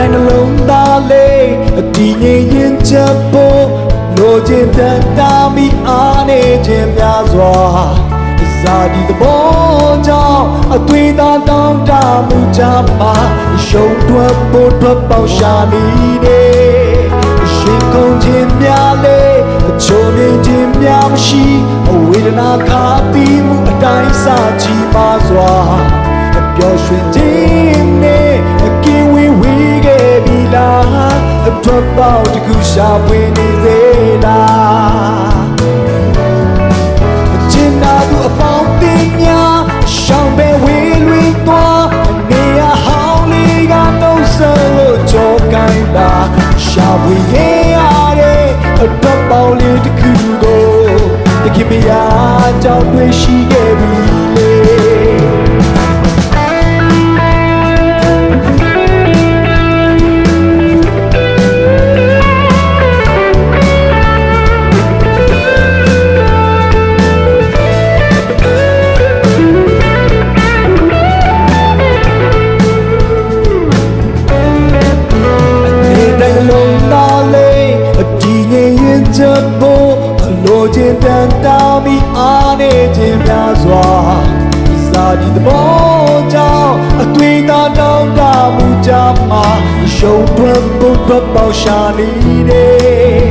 တိုင်းနှလုံးသားလေးအတည်ငြိမ်ရင်ချက်ဖို့လိုချင်တန်တာမိအားနေခြင်းများစွာဇာတိသဘောကြောင့်အသွေးသားတောင်းတမှုကြမှာရှုံးထွက်ဖို့ထွက်ပေါက်ရှာနေတယ်ရှင်ကုန်ခြင်းများလေအချိုးနေခြင်းများမရှိအဝေဒနာခါတီးမှုအတိုင်းစာချီပါစွာအပျော်ရွှင်ခြင်း အထွက်ပေါက်တစ်ခုရှာဖွေနေသေးလားကျင်နာသူအပေါင်းတင်များရှောင်းပဲဝေးလွင်သွားအနေရဟောင်းလေးကနှုတ်ဆက်လို့ကြောကိုင်းလာရှာဖွေရရတဲ့အတော့ပေါင်းလေးတစ်ခုကိုတခင်မယားကြောင့်တွေ့ရှိခဲ့ပြီလေ ချက်ဖို့အလိုချင်တန်တာမိအားနေခြင်းများစွာစာဒီသဘောကြောင့်အသွေးသားတောင်းတမှုကြမှာရှုံးထွက်ဖို့ထွက်ပေါက်ရှာနေတယ်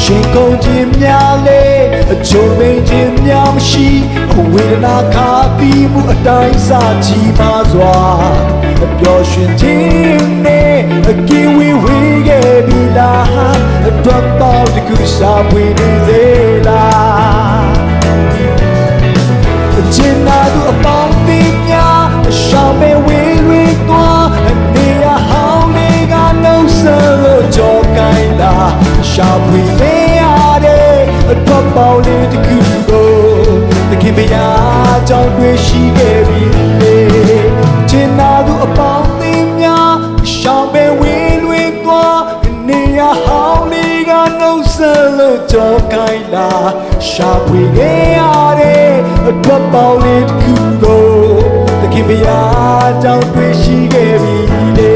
ရှင်ကုန်ခြင်းများလေအချိုးမိန်ခြင်းများမရှိအဝေဒနာခါပြီးမှုအတိုင်းစာချီပါစွာအပျော်ရွှင်ခြင်းနဲ့အကင်းဝေးဝေး ရှာဖွေနေသေးလားကျင်နာသူအပေါင်းတင်များရှောင်းပဲဝေးလွင်သွားအနေရဟောင်းလေးကနှုတ်ဆက်လို့ကြောကိုင်းလာရှာဖွေနေရတဲ့အတော့ပေါင်းလေးတစ်ခုကိုတခင်မယားကြောင့်တွေ့ရှိ က်လို့ကြောကိုင်းလာရှာဖွေခဲ့ရတဲ့အတွက်ပေါင်းလေးတစ်ခုကိုတခင်မယားကြောင့်တွေ့ရှိခဲ့ပြီလေ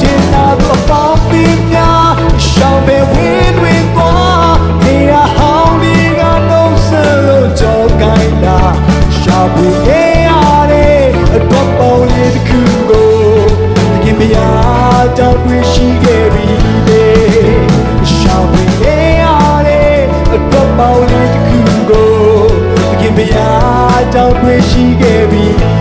ကျင်နာသူအပေါင်းပြင်းများရှောင်းပဲဝင်းဝင်းသွားနေရဟောင်းဒီကနှုတ်ဆက်လို့ကြောကိုင်းလာရှာဖွေခဲ့ရတဲ့အတွက်ပေါင်းလေးတစ်ခုကိုတခင်မယားကြောင့်တွေ့ရှိခဲ့ အတွက်ပေါင်းလေးတစ်ခုကိုတခင်ဗျာကြောင့်တွေ့ရှိခဲ့ပြီ